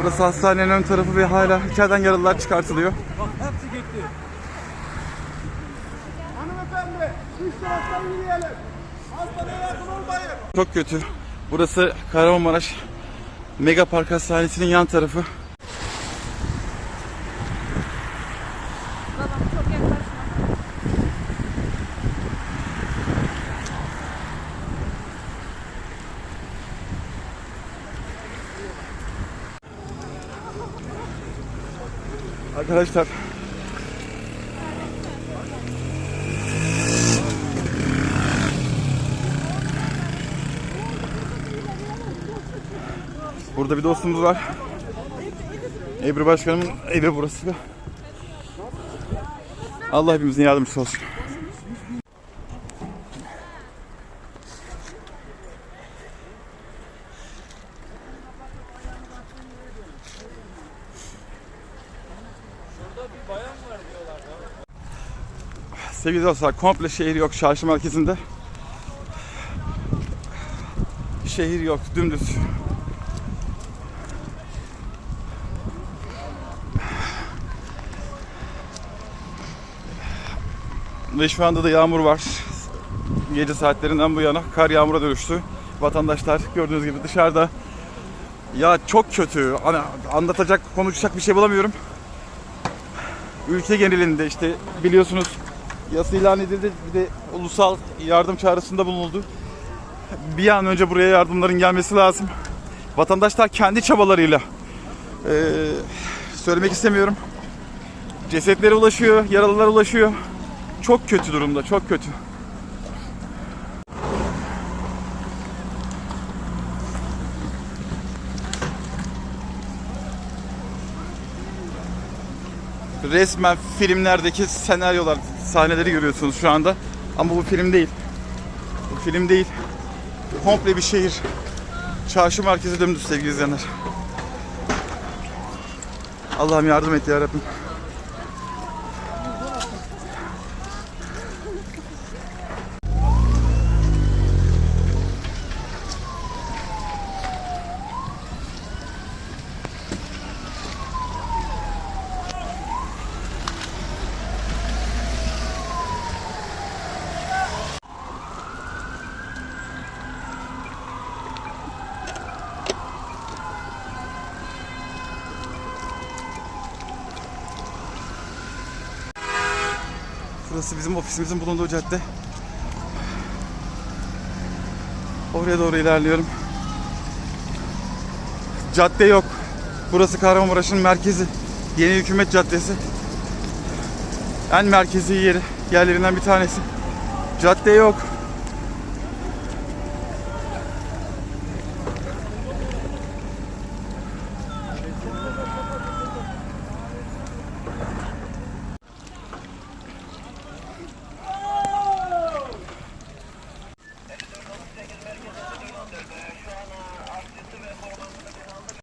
Burası hastanenin ön tarafı ve hala içeriden yaralılar çıkartılıyor. Bak hepsi gitti. Hanımefendi, üç taraftan yürüyelim. Hastaneye yakın olmayın. Çok kötü. Burası Kahramanmaraş Mega Park Hastanesi'nin yan tarafı. Babam çok yaklaşma. Arkadaşlar Burada bir dostumuz var. Ebru Başkanımın evi burası. Allah hepimizin yardımcısı olsun. Sevgili dostlar komple şehir yok çarşı merkezinde. Şehir yok dümdüz. Ve şu anda da yağmur var. Gece saatlerinden bu yana kar yağmura dönüştü. Vatandaşlar gördüğünüz gibi dışarıda. Ya çok kötü. Hani anlatacak, konuşacak bir şey bulamıyorum. Ülke genelinde işte biliyorsunuz yasa ilan edildi. Bir de ulusal yardım çağrısında bulunuldu. Bir an önce buraya yardımların gelmesi lazım. Vatandaşlar kendi çabalarıyla eee, söylemek istemiyorum. Cesetlere ulaşıyor, yaralılara ulaşıyor. Çok kötü durumda, çok kötü. Resmen filmlerdeki senaryolar, sahneleri görüyorsunuz şu anda. Ama bu film değil. Bu film değil. Komple bir şehir. Çarşı merkezi dümdüz sevgili izleyenler. Allah'ım yardım et ya Rabbim. Burası bizim ofisimizin bulunduğu cadde. Oraya doğru ilerliyorum. Cadde yok. Burası Kahramanmaraş'ın merkezi. Yeni Hükümet Caddesi. En merkezi yeri. Yerlerinden bir tanesi. Cadde yok.